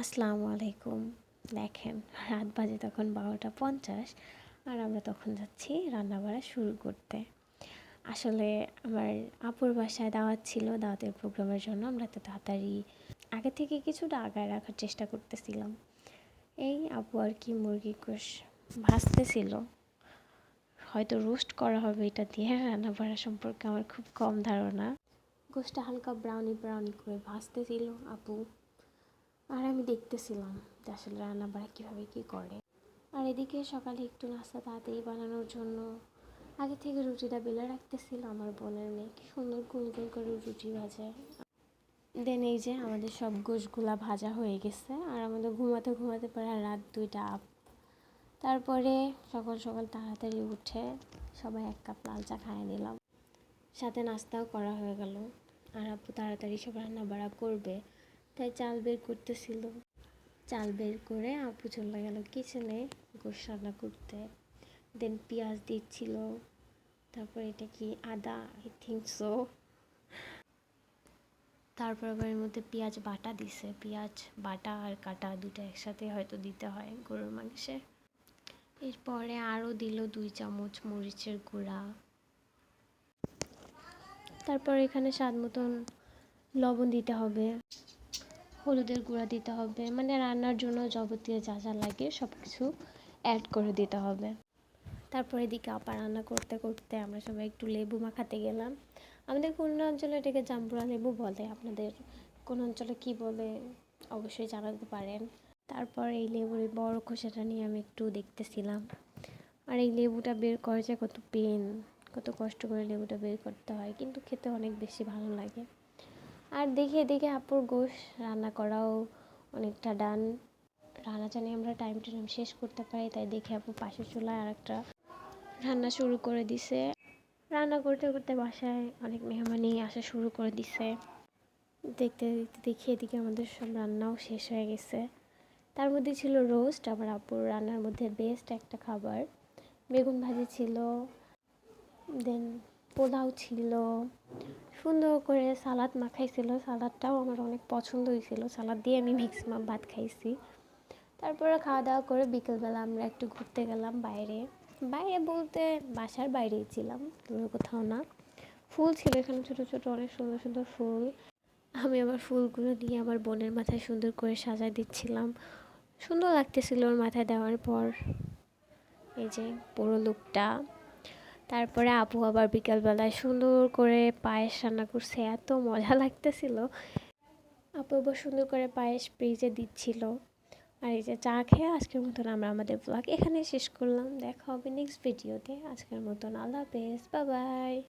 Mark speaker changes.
Speaker 1: আসসালামু আলাইকুম। দেখেন, রাত বাজে তখন বারোটা পঞ্চাশ আর আমরা তখন যাচ্ছি রান্না বাড়া শুরু করতে। আসলে আমার আপুর বাসায় দাওয়াত ছিল দাওয়াতের প্রোগ্রামের জন্য, আমরা তো তাড়াতাড়ি আগে থেকে কিছুটা আগায় রাখার চেষ্টা করতেছিলাম। এই আপু আর কি মুরগি কোষ ভাজতেছিল। হয়তো রোস্ট করা হবে এটা দিয়ে রান্না বাড়া সম্পর্কে আমার খুব কম ধারণা। গোষ্ঠটা হালকা ব্রাউনি ব্রাউনি করে ভাজতেছিল আপু। আর আমি দেখতেছিলাম যে আসলে রান্না বাড়া কীভাবে কী করে। আর এদিকে সকালে একটু নাস্তা তাড়াতাড়ি বানানোর জন্য আগে থেকে রুটিটা বেলে রাখতেছিল আমার বোনের মেয়ে। কি সুন্দর গোল গোল করে রুটি ভাজে। দেন এই যে আমাদের সব গোশগুলা ভাজা হয়ে গেছে আর আমাদের ঘুমাতে ঘুমাতে পারে রাত দুইটা আপ। তারপরে সকাল সকাল তাড়াতাড়ি উঠে সবাই এক কাপ লাল চা খাইয়ে নিলাম। সাথে নাস্তাও করা হয়ে গেল। আর আপু তাড়াতাড়ি সব রান্না বাড়া করবে। তাই চাল বের করতেছিল। চাল বের করে আপু চলে গেল কিচেনে গোশ রান্না করতে। দেন পেঁয়াজ দিচ্ছিল। তারপর এটা কি আদা? আই থিঙ্ক সো তারপর আবার এর মধ্যে পেঁয়াজ বাটা দিছে। পেঁয়াজ, বাটা আর কাটা দুটো একসাথে হয়তো দিতে হয় গরুর মাংসে। এরপরে আরও দিল দুই চামচ মরিচের গুঁড়া। তারপর এখানে স্বাদ মতন লবণ দিতে হবে। হলুদের গুঁড়া দিতে হবে মানে রান্নার জন্য যাবতীয় যা যা লাগে সব কিছু অ্যাড করে দিতে হবে। তারপর এদিকে আপা রান্না করতে করতে আমরা সবাই একটু লেবু মাখাতে গেলাম। আমাদের কোন অঞ্চলে এটাকে জাম্বুরা লেবু বলে, আপনাদের কোন অঞ্চলে কি বলে অবশ্যই জানাতে পারেন। তারপর এই লেবুর বড় খোসাটা নিয়ে আমি একটু দেখতেছিলাম। আর এই লেবুটা বের করা যায় কত পেন কত কষ্ট করে লেবুটা বের করতে হয়, কিন্তু খেতে অনেক বেশি ভালো লাগে। আর দেখে দেখে আপুর গোশ রান্না করাও অনেকটা ডান। রান্না জানি আমরা টাইম টু টাইম শেষ করতে পারি, তাই দেখে আপু পাশের চুলায় আর একটা রান্না শুরু করে দিছে। রান্না করতে করতে বাসায় অনেক মেহমানি আসা শুরু করে দিছে। দেখতে দেখতে দেখি এদিকে আমাদের সব রান্নাও শেষ হয়ে গেছে। তার মধ্যে ছিল রোস্ট আবার আপুর রান্নার মধ্যে বেস্ট একটা খাবার। বেগুন ভাজি ছিল দেন পোলাও ছিল সুন্দর করে সালাদ মাখাইছিল। সালাদটাও আমার অনেক পছন্দ হয়েছিল সালাদ দিয়ে আমি ম্যাক্সিমাম ভাত খাইছি। তারপরে খাওয়া দাওয়া করে বিকেলবেলা আমরা একটু ঘুরতে গেলাম বাইরে। বাইরে বলতে বাসার বাইরেই ছিলাম, দূরে কোথাও না। ফুল ছিল এখানে ছোটো ছোটো, অনেক সুন্দর সুন্দর ফুল। আমি আমার ফুলগুলো নিয়ে আমার বোনের মাথায় সুন্দর করে সাজায় দিচ্ছিলাম। সুন্দর লাগতেছিল ওর মাথায় দেওয়ার পর। এই যে পুরো লুকটা। তারপরে আপু আবার বিকালবেলায় সুন্দর করে পায়েস রান্না করছে, এত মজা লাগতেছিল। আপু আবার সুন্দর করে পায়েস ফ্রিজে দিচ্ছিল। আর এই যে চা খেয়ে আজকের মতন আমরা আমাদের ব্লগ এখানে শেষ করলাম। দেখা হবে নেক্সট ভিডিওতে আজকের মতন আল্লাহ হাফেজ। বাই